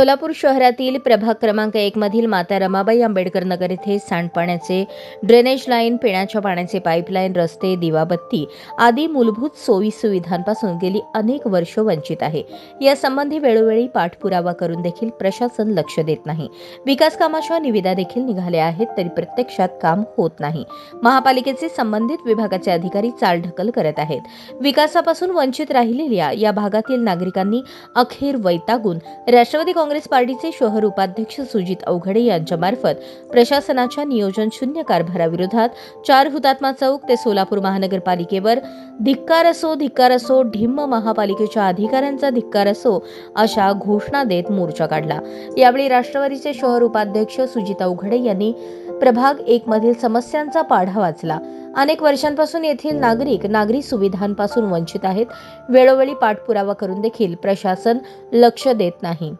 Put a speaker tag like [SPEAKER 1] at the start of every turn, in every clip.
[SPEAKER 1] सोलापूर शहरातील प्रभाग क्रमांक एक मधील माता रमाबाई आंबेडकर नगर येथे सांडपाण्याचे ड्रेनेज लाईन पिण्याच्या पाण्याचे पाईपलाईन रस्ते दिवाबत्ती आदी मूलभूत सोयी सुविधांपासून गेली अनेक वर्ष वंचित आहे. यासंबंधी वेळोवेळी पाठपुरावा करून देखील प्रशासन लक्ष देत नाही. विकास कामाच्या निविदा देखील निघाल्या आहेत तरी प्रत्यक्षात काम होत नाही. महापालिकेचे संबंधित विभागाचे अधिकारी चालढकल करत आहेत. विकासापासून वंचित राहिलेल्या या भागातील नागरिकांनी अखेर वैतागून राष्ट्रवादी काँग्रेस काँग्रेस पार्टीचे शहर उपाध्यक्ष सुजित अवघडे यांच्यामार्फत प्रशासनाच्या नियोजन शून्य कारभाराविरोधात चार हुतात्मा चौक ते सोलापूर महानगरपालिकेवर धिक्कार असो धिक्कार असो ढिम्म महापालिकेच्या अधिकाऱ्यांचा धिक्कार असो अशा घोषणा देत मोर्चा काढला. यावेळी राष्ट्रवादीचे शहर उपाध्यक्ष सुजित अवघडे यांनी प्रभाग एक मधील समस्यांचा पाढा वाचला. अनेक वर्षांपासून येथील नागरिक नागरी सुविधांपासून वंचित आहेत. वेळोवेळी पाठपुरावा करून देखील प्रशासन लक्ष देत नाही.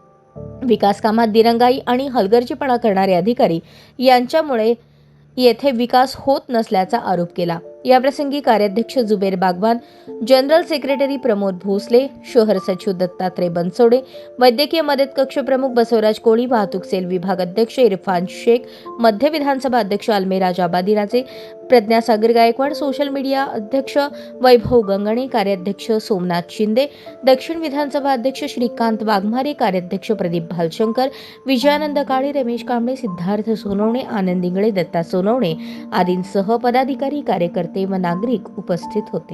[SPEAKER 1] विकास कामात दिरंगाई आणि हलगर्जीपणा करणारे अधिकारी यांच्यामुळे येथे विकास होत नसल्याचा आरोप केला. याप्रसंगी कार्याध्यक्ष जुबेर बागवान जनरल सेक्रेटरी प्रमोद भोसले शहर सचिव दत्तात्रय बनसोडे वैद्यकीय मदत कक्ष प्रमुख बसवराज कोळी वाहतूक सेल विभाग अध्यक्ष इरफान शेख मध्य विधानसभा अध्यक्ष अल्मेराज आबादिराजे प्रज्ञासागर गायकवाड सोशल मीडिया अध्यक्ष वैभव गंगणे कार्याध्यक्ष सोमनाथ शिंदे दक्षिण विधानसभा अध्यक्ष श्रीकांत वाघमारे कार्याध्यक्ष प्रदीप भालशंकर विजयानंद काळे रमेश कांबळे सिद्धार्थ सोनवणे आनंद इंगळे दत्ता सोनवणे आदींसह पदाधिकारी कार्यकर्ते व नागरिक उपस्थित होते.